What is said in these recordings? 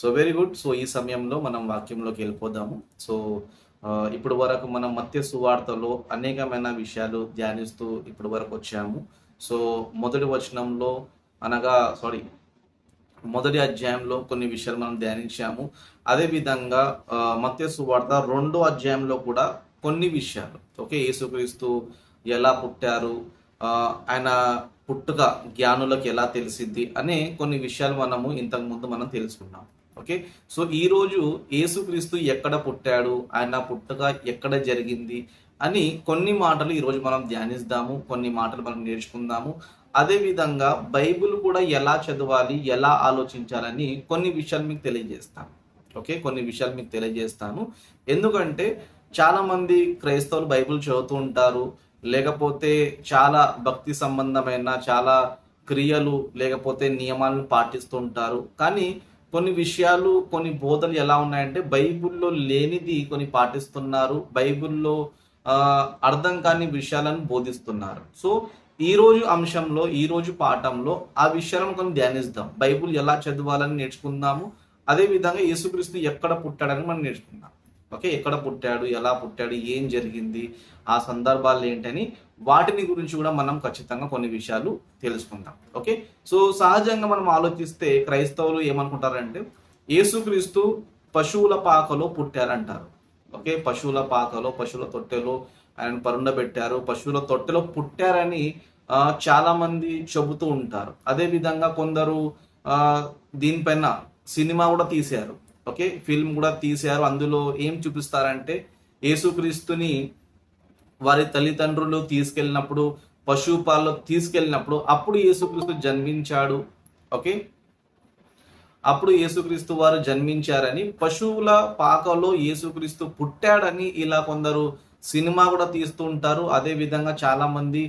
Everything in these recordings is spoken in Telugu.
So very good. సో ఈ సమయంలో మనం వాక్యంలోకి వెళ్ళిపోదాము. సో ఇప్పుడు వరకు మనం మత్య సువార్తలో అనేకమైన విషయాలు ధ్యానిస్తూ ఇప్పుడు వరకు వచ్చాము. సో మొదటి వచనంలో అనగా సారీ మొదటి అధ్యాయంలో కొన్ని విషయాలు మనం ధ్యానించాము. అదేవిధంగా మత్య సువార్త రెండో అధ్యాయంలో కూడా కొన్ని విషయాలు. ఓకే యేసుక్రీస్తు ఎలా పుట్టారు? ఆయన పుట్టుక జ్ఞానులకు ఎలా తెలిసిద్ది? అనే కొన్ని విషయాలు మనము ఇంతకు ముందు మనం తెలుసుకున్నాం. ఓకే? సో ఈరోజు యేసుక్రీస్తు ఎక్కడ పుట్టాడు? ఆయన పుట్టక ఎక్కడ జరిగింది? అని కొన్ని మాటలు ఈరోజు మనం ధ్యానిస్తాము. కొన్ని మాటలు మనం నేర్చుకుందాము. అదేవిధంగా బైబిల్ కూడా ఎలా చదవాలి? ఎలా ఆలోచించాలని కొన్ని విషయాలు మీకు తెలియజేస్తాను. ఓకే? కొన్ని విషయాలు మీకు తెలియజేస్తాను. ఎందుకంటే చాలామంది క్రైస్తవులు బైబిల్ చదువుతూ ఉంటారు. లేకపోతే చాలా భక్తి సంబంధమైన చాలా క్రియలు లేకపోతే నియమాలను పాటిస్తూ ఉంటారు. కానీ కొన్ని విషయాలు కొన్ని బోధలు ఎలా ఉన్నాయంటే బైబిల్లో లేనిది కొన్ని పాటిస్తున్నారు బైబిల్లో అర్థం కాని విషయాలను బోధిస్తున్నారు. సో ఈ రోజు అంశంలో ఈరోజు పాఠంలో ఆ విషయాలను కొన్ని ధ్యానిస్తాం. బైబుల్ ఎలా చదవాలని నేర్చుకుందాము అదే విధంగా యేసుక్రీస్తు ఎక్కడ పుట్టాడని మనం నేర్చుకుందాం. ఓకే ఎక్కడ పుట్టాడు ఎలా పుట్టాడు ఏం జరిగింది ఆ సందర్భాలు ఏంటని వాటిని గురించి కూడా మనం ఖచ్చితంగా కొన్ని విషయాలు తెలుసుకుందాం. ఓకే? సో సహజంగా మనం ఆలోచిస్తే క్రైస్తవులు ఏమనుకుంటారంటే యేసుక్రీస్తు పశువుల పాకలో పుట్టారంటారు. ఓకే? పశువుల పాకలో పశువుల తొట్టెలో ఆయన పరుండబెట్టారు. పశువుల తొట్టెలో పుట్టారని చాలామంది చాలా మంది చెబుతూ ఉంటారు. అదే విధంగా కొందరు దీనిపైన సినిమా కూడా తీశారు. ఓకే? ఫిల్మ్ కూడా తీశారు. అందులో ఏం చూపిస్తారంటే యేసుక్రీస్తుని వారి తల్లిదండ్రులు తీసుకెళ్ళినప్పుడు పశుపాలు తీసుకెళ్ళినప్పుడు అప్పుడు యేసుక్రీస్తు జన్మించాడు. ఓకే? అప్పుడు యేసుక్రీస్తు వారు జన్మించారని పశువుల పాకలో యేసుక్రీస్తు పుట్టాడని ఇలా కొందరు సినిమా కూడా తీస్తూ ఉంటారు. అదే విధంగా చాలా మంది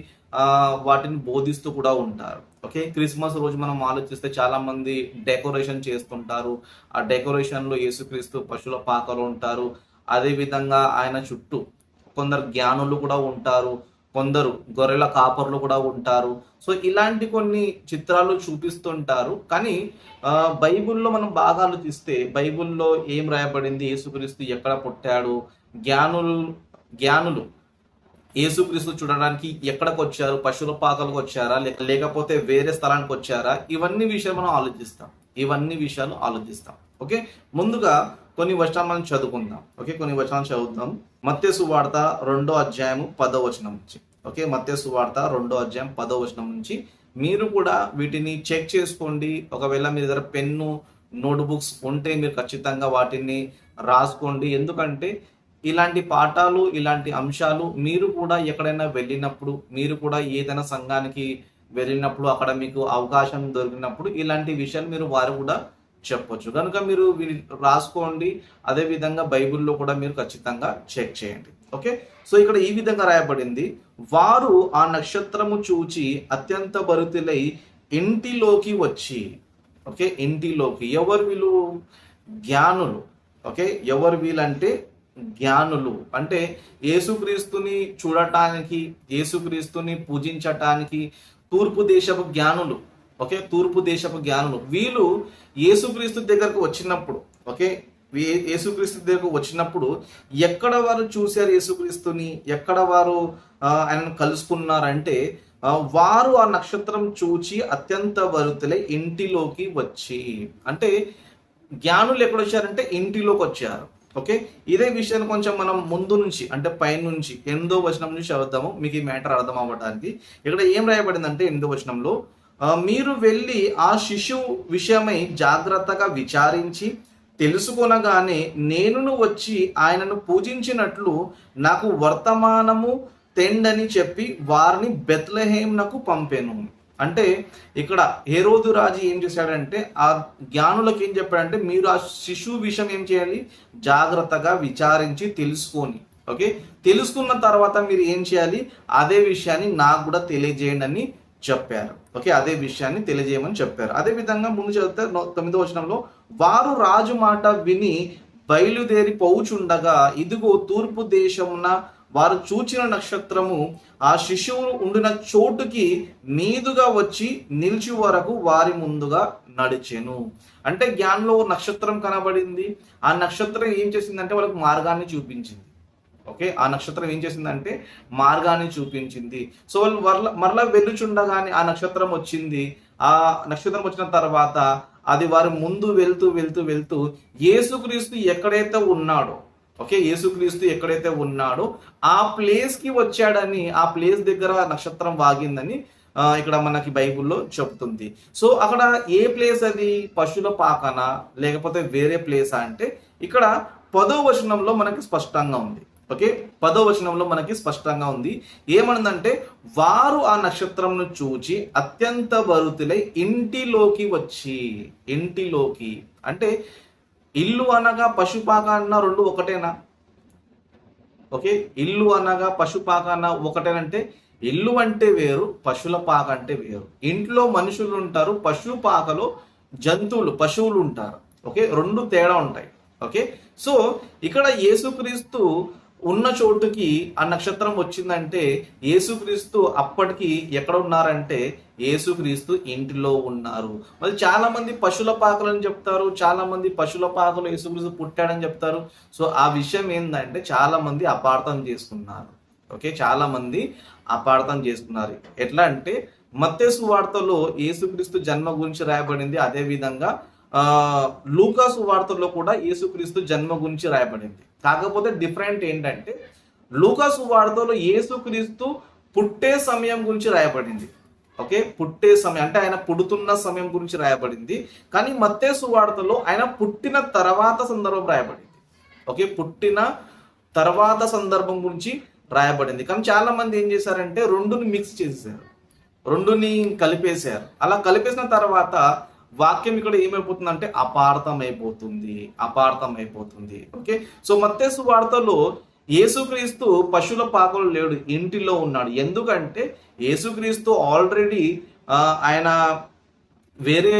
వాటిని బోధిస్తూ కూడా ఉంటారు. ఓకే? క్రిస్మస్ రోజు మనం ఆలోచిస్తే చాలా మంది డెకరేషన్ చేస్తుంటారు. ఆ డెకరేషన్లో యేసుక్రీస్తు పశువుల పాకలో ఉంటారు. అదే విధంగా ఆయన చుట్టూ కొందరు జ్ఞానులు కూడా ఉంటారు కొందరు గొర్రెల కాపర్లు కూడా ఉంటారు. సో ఇలాంటి కొన్ని చిత్రాలు చూపిస్తుంటారు. కానీ బైబిల్లో మనం బాగా ఆలోచిస్తే బైబిల్లో ఏం రాయబడింది? యేసుక్రీస్తు ఎక్కడ పుట్టాడు? జ్ఞానులు జ్ఞానులు యేసుక్రీస్తు చూడడానికి ఎక్కడికి వచ్చారు? పశువుల పాకలకు వచ్చారా? లేక లేకపోతే వేరే స్థలానికి వచ్చారా? ఇవన్నీ విషయాలు మనం ఆలోచిస్తాం. ఇవన్నీ విషయాలు ఆలోచిస్తాం. ఓకే? ముందుగా కొన్ని వచనాలు మనం చదువుకుందాం. ఓకే? కొన్ని వచనాలు చదువుతాం మత్స్సు వార్త రెండో అధ్యాయము పదో వచనం నుంచి. ఓకే? మత్స్సు వార్త రెండో అధ్యాయం పదో వచనం నుంచి. మీరు కూడా వీటిని చెక్ చేసుకోండి. ఒకవేళ మీ దగ్గర పెన్ను నోట్బుక్స్ ఉంటే మీరు ఖచ్చితంగా వాటిని రాసుకోండి. ఎందుకంటే ఇలాంటి పాఠాలు ఇలాంటి అంశాలు మీరు కూడా ఎక్కడైనా వెళ్ళినప్పుడు మీరు కూడా ఏదైనా సంఘానికి వెళ్ళినప్పుడు అక్కడ మీకు అవకాశం దొరికినప్పుడు ఇలాంటి విషయాలు మీరు వారు కూడా చెప్పొచ్చు. కనుక మీరు రాసుకోండి. అదే విధంగా బైబిల్లో కూడా మీరు ఖచ్చితంగా చెక్ చేయండి. ఓకే సో ఇక్కడ ఈ విధంగా రాయబడింది. వారు ఆ నక్షత్రము చూచి అత్యంత బరుతులై ఇంటిలోకి వచ్చి ఓకే ఇంటిలోకి. ఎవరు వీళ్ళు? జ్ఞానులు. ఓకే ఎవరు వీళ్ళంటే? జ్ఞానులు. అంటే యేసుక్రీస్తుని చూడటానికి యేసుక్రీస్తుని పూజించటానికి తూర్పు దేశపు జ్ఞానులు. ఓకే? తూర్పు దేశపు జ్ఞానులు. వీళ్ళు యేసుక్రీస్తు దగ్గరకు వచ్చినప్పుడు ఓకే? యేసుక్రీస్తు దగ్గరకు వచ్చినప్పుడు ఎక్కడ వారు చూశారు యేసుక్రీస్తుని? ఎక్కడ వారు ఆయనను కలుసుకున్నారంటే వారు ఆ నక్షత్రం చూచి అత్యంత వరుతులై ఇంటిలోకి వచ్చి అంటే జ్ఞానులు ఎక్కడ వచ్చారంటే ఇంటిలోకి వచ్చారు ఓకే? ఇదే విషయాన్ని కొంచెం మనం ముందు నుంచి అంటే పైన నుంచి ఎనిమిదో వచనం నుంచి చదువుతాము మీకు ఈ మ్యాటర్ అర్థం అవ్వడానికి. ఇక్కడ ఏం రాయబడిందంటే ఎనిమిదో వచనంలో మీరు వెళ్ళి ఆ శిశువు విషయమై జాగ్రత్తగా విచారించి తెలుసుకొనగానే నేనును వచ్చి ఆయనను పూజించినట్లు నాకు వర్తమానము తెండని చెప్పి వారిని బెత్లహేమ్నకు పంపాను. అంటే ఇక్కడ హేరోదు రాజు ఏం చేశాడంటే ఆ జ్ఞానులకు ఏం చెప్పాడంటే మీరు ఆ శిశువు విషయం ఏం చేయాలి? జాగ్రత్తగా విచారించి తెలుసుకొని. ఓకే? తెలుసుకున్న తర్వాత మీరు ఏం చేయాలి? అదే విషయాన్ని నాకు కూడా తెలియజేయండి అని చెప్పారు. ఓకే? అదే విషయాన్ని తెలియజేయమని చెప్పారు. అదే విధంగా ముందు చదివితే తొమ్మిదో వచనంలో వారు రాజు మాట విని బయలుదేరి పోవుచుండగా ఇదిగో తూర్పు దేశమున వారు చూచిన నక్షత్రము ఆ శిశువు ఉండిన చోటుకి మీదుగా వచ్చి నిలిచి వరకు వారి ముందుగా నడిచెను. అంటే జ్ఞానంలో ఓ నక్షత్రం కనబడింది. ఆ నక్షత్రం ఏం చేసిందంటే వాళ్ళకి మార్గాన్ని చూపించింది. ఓకే? ఆ నక్షత్రం ఏం చేసిందంటే మార్గాన్ని చూపించింది. సో వాళ్ళు మరల మరలా వెళ్ళుచుండగానే ఆ నక్షత్రం వచ్చింది. ఆ నక్షత్రం వచ్చిన తర్వాత అది వారి ముందు వెళ్తూ వెళ్తూ వెళ్తూ యేసుక్రీస్తు ఎక్కడైతే ఉన్నాడో ఓకే? యేసుక్రీస్తు ఎక్కడైతే ఉన్నాడో ఆ ప్లేస్కి వచ్చాడని ఆ ప్లేస్ దగ్గర నక్షత్రం వాగిందని ఇక్కడ మనకి బైబిల్లో చెప్తుంది. సో అక్కడ ఏ ప్లేస్ అది? పశువుల పాకన? లేకపోతే వేరే ప్లేస్ అంటే ఇక్కడ పదో వచనంలో మనకి స్పష్టంగా ఉంది. ఓకే? పదో వచనంలో మనకి స్పష్టంగా ఉంది. ఏమనుందంటే వారు ఆ నక్షత్రంను చూచి అత్యంత వరుతులై ఇంటిలోకి వచ్చి ఇంటిలోకి అంటే ఇల్లు అనగా పశుపాక అన్న రెండు ఒకటేనా? ఓకే? ఇల్లు అనగా పశుపాక అన్న ఒకటేనంటే ఇల్లు అంటే వేరు పశువుల పాక అంటే వేరు. ఇంట్లో మనుషులు ఉంటారు పశుపాకలో జంతువులు పశువులు ఉంటారు ఓకే? రెండు తేడా ఉంటాయి. ఓకే? సో ఇక్కడ యేసుక్రీస్తు ఉన్న చోటుకి ఆ నక్షత్రం వచ్చిందంటే యేసుక్రీస్తు అప్పటికి ఎక్కడ ఉన్నారంటే యేసుక్రీస్తు ఇంటిలో ఉన్నారు. మరి చాలా మంది పశువుల పాకలని చెప్తారు చాలా మంది పశువుల పాకలు యేసుక్రీస్తు పుట్టాడని చెప్తారు. సో ఆ విషయం ఏంటంటే చాలా మంది అపార్థం చేసుకున్నారు. ఓకే? చాలా మంది అపార్థం చేసుకున్నారు. ఎట్లా అంటే మత్తేసు వార్తలో యేసుక్రీస్తు జన్మ గురించి రాయబడింది. అదేవిధంగా ఆ లూకాసు వార్తల్లో కూడా యేసుక్రీస్తు జన్మ గురించి రాయబడింది. కాకపోతే డిఫరెంట్ ఏంటంటే లూకాసు వార్తలో యేసుక్రీస్తు పుట్టే సమయం గురించి రాయబడింది. ఓకే? పుట్టే సమయం. అంటే ఆయన పుడుతున్న సమయం గురించి రాయబడింది. కానీ మత్తేసు వార్తలో ఆయన పుట్టిన తర్వాత సందర్భం రాయబడింది. ఓకే? పుట్టిన తర్వాత సందర్భం గురించి రాయబడింది. కానీ చాలా మంది ఏం చేశారంటే రెండుని మిక్స్ చేసేసారు రెండుని కలిపేశారు. అలా కలిపేసిన తర్వాత వాక్యం ఇక్కడ ఏమైపోతుందంటే అపార్థం అయిపోతుంది అపార్థం అయిపోతుంది ఓకే? సో మత్తేసు వార్తలో యేసుక్రీస్తు పశువుల పాకలు లేడు ఇంటిలో ఉన్నాడు. ఎందుకంటే యేసుక్రీస్తు ఆల్రెడీ ఆయన వేరే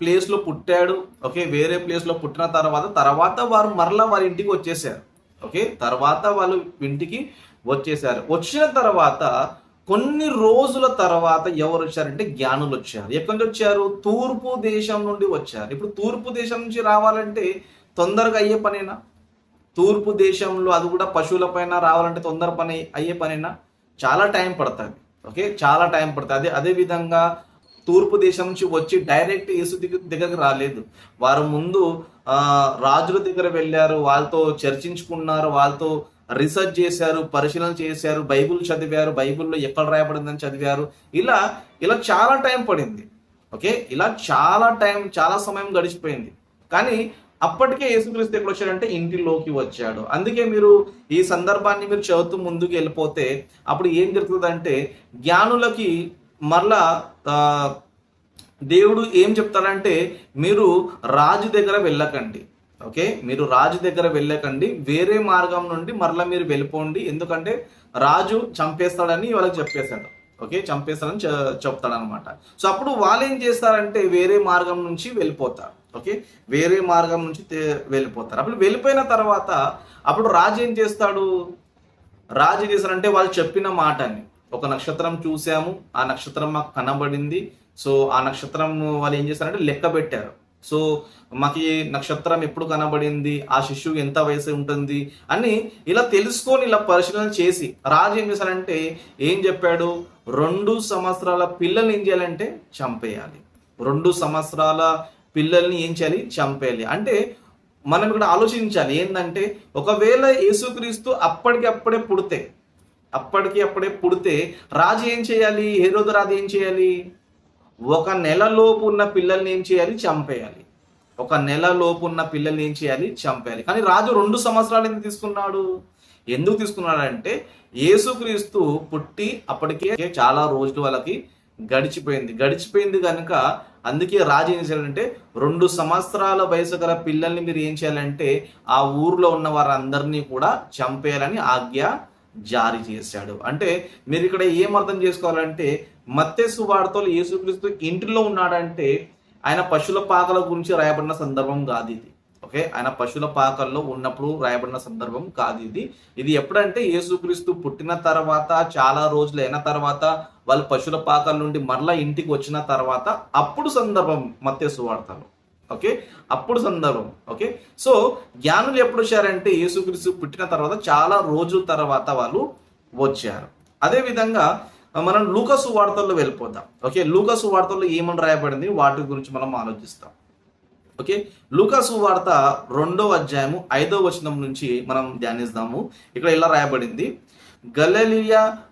ప్లేస్లో పుట్టాడు. ఓకే? వేరే ప్లేస్లో పుట్టిన తర్వాత తర్వాత వారు మరలా వారి ఇంటికి వచ్చేసారు ఓకే? తర్వాత వాళ్ళు ఇంటికి వచ్చేసారు వచ్చిన తర్వాత కొన్ని రోజుల తర్వాత ఎవరు వచ్చారంటే జ్ఞానులు వచ్చారు. ఎక్కడి నుంచి వచ్చారు? తూర్పు దేశం నుండి వచ్చారు. ఇప్పుడు తూర్పు దేశం నుంచి రావాలంటే తొందరగా అయ్యే పనేనా? తూర్పు దేశంలో అది కూడా పశువుల పైన రావాలంటే తొందర పని అయ్యే పనేనా? చాలా టైం పడుతుంది. ఓకే? చాలా టైం పడుతుంది. అదే అదే విధంగా తూర్పు దేశం నుంచి వచ్చి డైరెక్ట్ యేసు దగ్గర రాలేదు. వారు ముందు రాజుల దగ్గర వెళ్ళారు. వాళ్ళతో చర్చించుకున్నారు. వాళ్ళతో రీసెర్చ్ చేశారు పరిశీలన చేశారు బైబిల్ చదివారు బైబిల్లో ఎక్కడ రాయబడిందని చదివారు. ఇలా ఇలా చాలా టైం పడింది. ఓకే? ఇలా చాలా టైం చాలా సమయం గడిచిపోయింది. కానీ అప్పటికే యేసుక్రీస్తు ఎక్కడ వచ్చాడంటే ఇంటిలోకి వచ్చాడు. అందుకే మీరు ఈ సందర్భాన్ని మీరు చదువుతూ ముందుకు వెళ్ళిపోతే అప్పుడు ఏం జరుగుతుందంటే జ్ఞానులకి మరలా దేవుడు ఏం చెప్తాడంటే మీరు రాజు దగ్గర వెళ్ళకండి. ఓకే? మీరు రాజు దగ్గర వెళ్ళకండి. వేరే మార్గం నుండి మరలా మీరు వెళ్ళిపోండి. ఎందుకంటే రాజు చంపేస్తాడని వాళ్ళకి చెప్పేశాడు. ఓకే? చంపేస్తాడని చె- చెప్తాడనమాట సో అప్పుడు వాళ్ళు ఏం చేస్తారంటే వేరే మార్గం నుంచి వెళ్ళిపోతారు. ఓకే? వేరే మార్గం నుంచి వెళ్ళిపోతారు. అప్పుడు వెళ్ళిపోయిన తర్వాత అప్పుడు రాజు ఏం చేస్తాడు? రాజు చేశారంటే వాళ్ళు చెప్పిన మాటని. ఒక నక్షత్రం చూసాము. ఆ నక్షత్రం మాకు కనబడింది. సో ఆ నక్షత్రం వాళ్ళు ఏం చేస్తారంటే లెక్క పెట్టారు. సో మాకు నక్షత్రం ఎప్పుడు కనబడింది ఆ శిష్యుకి ఎంత వయసు ఉంటుంది అని ఇలా తెలుసుకొని ఇలా పరిశీలన చేసి రాజు ఏం చేశారంటే ఏం చెప్పాడు? రెండు సంవత్సరాల పిల్లల్ని ఏం చేయాలంటే చంపేయాలి. రెండు సంవత్సరాల పిల్లల్ని ఏం చేయాలి? చంపేయాలి. అంటే మనం ఇక్కడ ఆలోచించాలి ఏంటంటే ఒకవేళ యేసుక్రీస్తు అప్పటికి అప్పుడే పుడితే అప్పటికి అప్పుడే పుడితే రాజు ఏం చేయాలి? హేరోదు రాజు ఏం చేయాలి? ఒక నెల లోపు ఉన్న పిల్లల్ని ఏం చేయాలి? చంపేయాలి. ఒక నెల లోపు ఉన్న పిల్లల్ని ఏం చేయాలి? చంపేయాలి. కానీ రాజు రెండు సంవత్సరాలు ఎందుకు తీసుకున్నాడు? ఎందుకు తీసుకున్నాడంటే యేసుక్రీస్తు పుట్టి అప్పటికే చాలా రోజులు వాళ్ళకి గడిచిపోయింది. గడిచిపోయింది కనుక అందుకే రాజు ఏం చేయాలంటే రెండు సంవత్సరాల వయసు గల పిల్లల్ని మీరు ఏం చేయాలంటే ఆ ఊర్లో ఉన్న వారందరినీ కూడా చంపేయాలని ఆజ్ఞ జారీ చేశాడు. అంటే మీరు ఇక్కడ ఏం అర్థం చేసుకోవాలంటే మత్స్సు వార్తలు యేసుక్రీస్తు ఇంటిలో ఉన్నాడంటే ఆయన పశువుల పాకల గురించి రాయబడిన సందర్భం కాదు ఇది. ఓకే? ఆయన పశువుల పాకల్లో ఉన్నప్పుడు రాయబడిన సందర్భం కాదు ఇది. ఇది ఎప్పుడంటే యేసుక్రీస్తు పుట్టిన తర్వాత చాలా రోజులు అయిన తర్వాత వాళ్ళు పశువుల పాకల నుండి మరలా ఇంటికి వచ్చిన తర్వాత అప్పుడు సందర్భం మత్స్సు వార్తలు. ఓకే? అప్పుడు సందర్భం ఓకే? సో జ్ఞానులు ఎప్పుడు వచ్చారంటే యేసుక్రీస్తు పుట్టిన తర్వాత చాలా రోజుల తర్వాత వాళ్ళు వచ్చారు. అదే విధంగా మనం లూకసు వార్తల్లో వెళ్ళిపోతాం ఓకే? లూకసు వార్తల్లో ఏమని రాయబడింది? వాటి గురించి మనం ఆలోచిస్తాం. ఓకే? లూకాసు వార్త రెండో అధ్యాయము ఐదో వచనం నుంచి మనం ధ్యానిస్తాము. ఇక్కడ ఇలా రాయబడింది?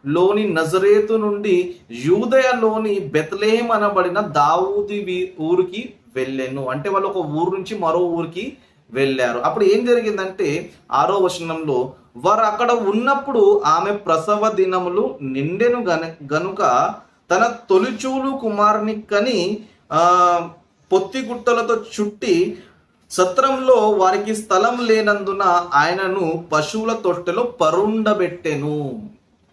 లోని నజరేతు నుండి యూదయలోని బెత్లేహం అనబడిన దావూది ఊరికి వెళ్ళాను. అంటే వాళ్ళు ఒక ఊరు నుంచి మరో ఊరికి వెళ్ళారు. అప్పుడు ఏం జరిగిందంటే ఆరో వచనంలో వారు అక్కడ ఉన్నప్పుడు ఆమె ప్రసవ దినములు నిండెను గన గనుక తన తొలిచూలు కుమారుని కని పొత్తి పొత్తిగుట్టలతో చుట్టి సత్రంలో వారికి స్థలం లేనందున ఆయనను పశువుల తొట్టెలో పరుండబెట్టెను.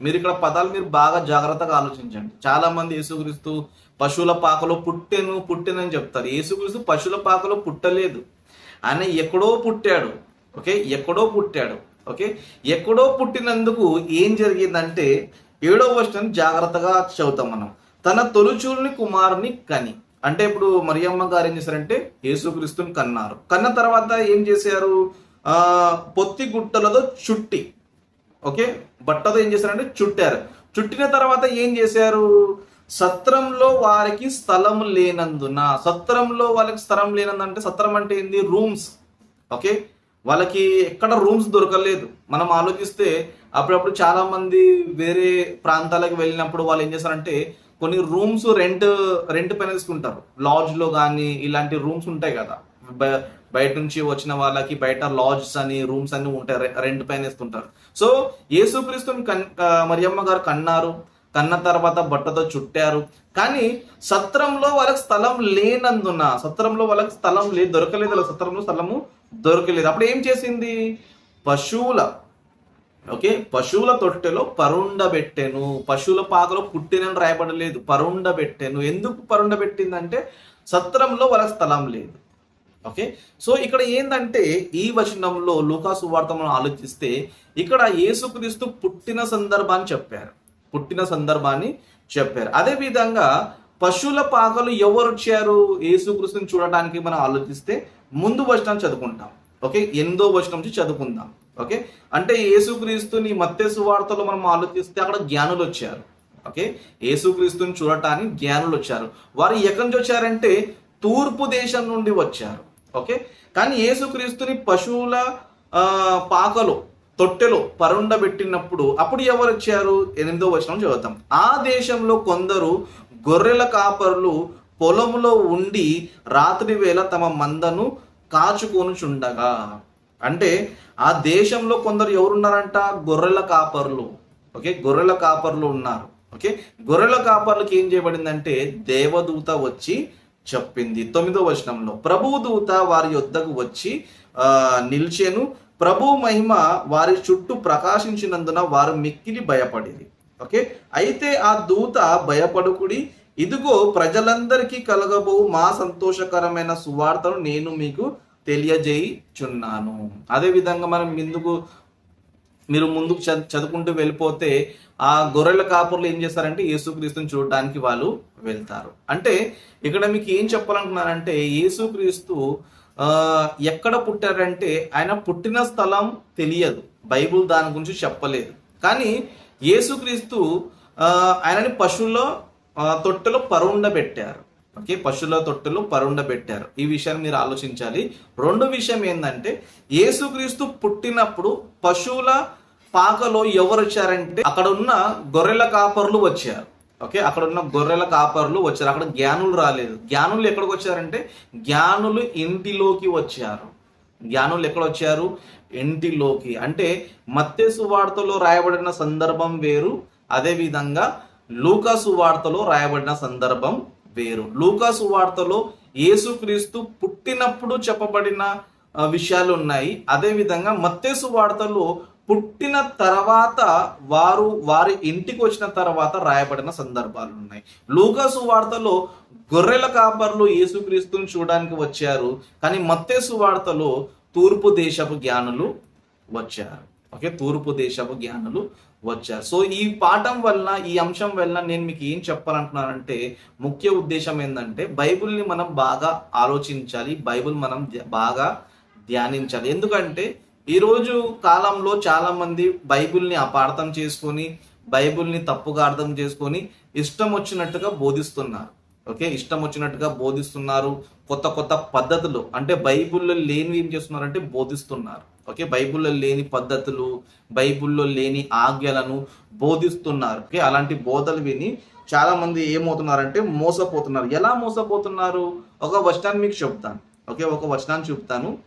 మీరు ఇక్కడ పదాలు మీరు బాగా జాగ్రత్తగా ఆలోచించండి. చాలా మంది యేసుక్రీస్తు పశువుల పాకలో పుట్టెను పుట్టెనని చెప్తారు. యేసుక్రీస్తు పశువుల పాకలో పుట్టలేదు. ఆయన ఎక్కడో పుట్టాడు. ఓకే? ఎక్కడో పుట్టాడు. ఓకే? ఎక్కడో పుట్టినందుకు ఏం జరిగిందంటే ఏడో వర్షం జాగ్రత్తగా చదువుతాం మనం. తన తొలుచూరుని కుమారుని కని. అంటే ఇప్పుడు మరియమ్మ గారు ఏం చేశారంటే యేసుక్రీస్తుని కన్నారు. కన్న తర్వాత ఏం చేశారు? ఆ పొత్తి గుట్టలతో చుట్టి. ఓకే? బట్టతో ఏం చేశారంటే చుట్టారు. చుట్టిన తర్వాత ఏం చేశారు? సత్రంలో వారికి స్థలం లేనందున సత్రంలో వాళ్ళకి స్థలం లేనందంటే సత్రం అంటే ఏంది? రూమ్స్. ఓకే? వాళ్ళకి ఎక్కడ రూమ్స్ దొరకలేదు. మనం ఆలోచిస్తే అప్పుడప్పుడు చాలా మంది వేరే ప్రాంతాలకు వెళ్ళినప్పుడు వాళ్ళు ఏం చేస్తారంటే కొన్ని రూమ్స్ రెంట్ రెంట్ పైన తీసుకుంటారు. లాడ్జ్లో కానీ ఇలాంటి రూమ్స్ ఉంటాయి కదా. బయట నుంచి వచ్చిన వాళ్ళకి బయట లాడ్జ్ అని రూమ్స్ అన్ని ఉంటాయి. రెంట్ పైన ఇస్తుంటారు సో యేసుక్రీస్తుని కన్ మరియమ్మ గారు కన్నారు. కన్న తర్వాత బట్టతో చుట్టారు. కానీ సత్రంలో వాళ్ళకి స్థలం లేనందున సత్రంలో వాళ్ళకి స్థలం లేదు దొరకలేదు సత్రంలో స్థలము దొరకలేదు. అప్పుడు ఏం చేసింది? పశువుల ఓకే? పశువుల తొట్టెలో పరుండబెట్టెను పశువుల పాకలో పుట్టినని రాయబడలేదు పరుండబెట్టెను ఎందుకు పరుండబెట్టిందంటే సత్రంలో వాళ్ళకి స్థలం లేదు. ఓకే? సో ఇక్కడ ఏంటంటే ఈ వచనంలో లూకాసు వార్త మనం ఆలోచిస్తే ఇక్కడ యేసుక్రీస్తు పుట్టిన సందర్భాన్ని చెప్పారు. పుట్టిన సందర్భాన్ని చెప్పారు. అదే విధంగా పశువుల పాకలు ఎవరు వచ్చారు యేసుకృష్ణుని చూడడానికి మనం ఆలోచిస్తే ముందు వచనం చదువుకుంటాం. ఓకే? ఎందో వచనం నుంచి చదువుకుందాం. ఓకే? అంటే యేసుక్రీస్తుని మత్తేసు వార్తలో మనం ఆలోచిస్తే అక్కడ జ్ఞానులు వచ్చారు. ఓకే? యేసుక్రీస్తుని చూడటానికి జ్ఞానులు వచ్చారు. వారు ఎక్కడి నుంచి వచ్చారంటే తూర్పు దేశం నుండి వచ్చారు. ఓకే? కానీ యేసుక్రీస్తుని పశువుల పాకలో తొట్టెలో పరుండబెట్టినప్పుడు అప్పుడు ఎవరు వచ్చారు? ఎనిమిదో వచనం చదువుతాం ఆ దేశంలో కొందరు గొర్రెల కాపరులు పొలంలో ఉండి రాత్రి వేళ తమ మందను కాచుకొనుచుండగా. అంటే ఆ దేశంలో కొందరు ఎవరున్నారంట? గొర్రెల కాపరులు. ఓకే? గొర్రెల కాపరులు ఉన్నారు. ఓకే? గొర్రెల కాపర్లకి ఏం చేయబడిందంటే దేవదూత వచ్చి చెప్పింది. తొమ్మిదో వచనంలో ప్రభువు దూత వారి యొద్దకు వచ్చి నిలిచేను ప్రభు మహిమ వారి చుట్టూ ప్రకాశించినందున వారు మిక్కిలి భయపడింది ఓకే? అయితే ఆ దూత భయపడుకుడి ఇదిగో ప్రజలందరికీ కలగబో మా సంతోషకరమైన సువార్తను నేను మీకు తెలియజేయుచున్నాను. అదే విధంగా మనం ముందుకు మీరు ముందుకు చదువుకుంటూ వెళ్ళిపోతే ఆ గొర్రెల కాపుర్లు ఏం చేస్తారంటే యేసుక్రీస్తుని చూడడానికి వాళ్ళు వెళ్తారు. అంటే ఇక్కడ మీకు ఏం చెప్పాలనుకున్నారంటే యేసుక్రీస్తు ఆ, ఎక్కడ పుట్టారంటే ఆయన పుట్టిన స్థలం తెలియదు. బైబుల్ దాని గురించి చెప్పలేదు. కానీ యేసుక్రీస్తు ఆయనని పశువుల తొట్టెలో పరుండబెట్టారు. ఓకే? పశువుల తొట్టెలో పరుండబెట్టారు. ఈ విషయాన్ని మీరు ఆలోచించాలి. రెండు విషయం ఏంటంటే యేసుక్రీస్తు పుట్టినప్పుడు పశువుల పాకలో ఎవరు వచ్చారంటే అక్కడ ఉన్న గొర్రెల కాపర్లు వచ్చారు. ఓకే అక్కడ ఉన్న గొర్రెల కాపర్లు వచ్చారు. అక్కడ జ్ఞానులు రాలేదు. జ్ఞానులు ఎక్కడికి వచ్చారంటే జ్ఞానులు ఇంటిలోకి వచ్చారు. జ్ఞానులు ఎక్కడ వచ్చారు? ఇంటిలోకి. అంటే మత్తేసు వార్తలో రాయబడిన సందర్భం వేరు. అదే విధంగా లూకాసు వార్తలో రాయబడిన సందర్భం వేరు. లూకాసు వార్తలో యేసుక్రీస్తు పుట్టినప్పుడు చెప్పబడిన విషయాలు ఉన్నాయి. అదేవిధంగా మత్తేసు వార్తలో పుట్టిన తర్వాత వారు వారి ఇంటికి వచ్చిన తర్వాత రాయబడిన సందర్భాలు ఉన్నాయి లూకాసు వార్తలో గొర్రెల కాపర్లు యేసుక్రీస్తుని చూడడానికి వచ్చారు కానీ మత్తేసు వార్తలో తూర్పు దేశపు జ్ఞానులు వచ్చారు. ఓకే? తూర్పు దేశపు జ్ఞానులు వచ్చారు. సో ఈ పాఠం వల్ల ఈ అంశం వల్ల నేను మీకు ఏం చెప్పాలంటున్నానంటే ముఖ్య ఉద్దేశం ఏంటంటే బైబిల్ని మనం బాగా ఆలోచించాలి బైబిల్ మనం బాగా ధ్యానించాలి. ఎందుకంటే ఈరోజు కాలంలో చాలామంది బైబిల్ని అపార్థం చేసుకొని బైబిల్ని తప్పుగా అర్థం చేసుకొని ఇష్టం వచ్చినట్టుగా బోధిస్తున్నారు. ఓకే? ఇష్టం వచ్చినట్టుగా బోధిస్తున్నారు. కొత్త కొత్త పద్ధతులు. అంటే బైబిల్లో లేనివి ఏం చేస్తున్నారంటే బోధిస్తున్నారు. ఓకే? బైబిల్లో లేని పద్ధతులు బైబిల్లో లేని ఆజ్ఞలను బోధిస్తున్నారు. ఓకే? అలాంటి బోధలు విని చాలా మంది ఏమవుతున్నారంటే మోసపోతున్నారు. ఎలా మోసపోతున్నారు? ఒక వచనాన్ని మీకు చెప్తాను. ఓకే? ఒక వచనాన్ని చెప్తాను.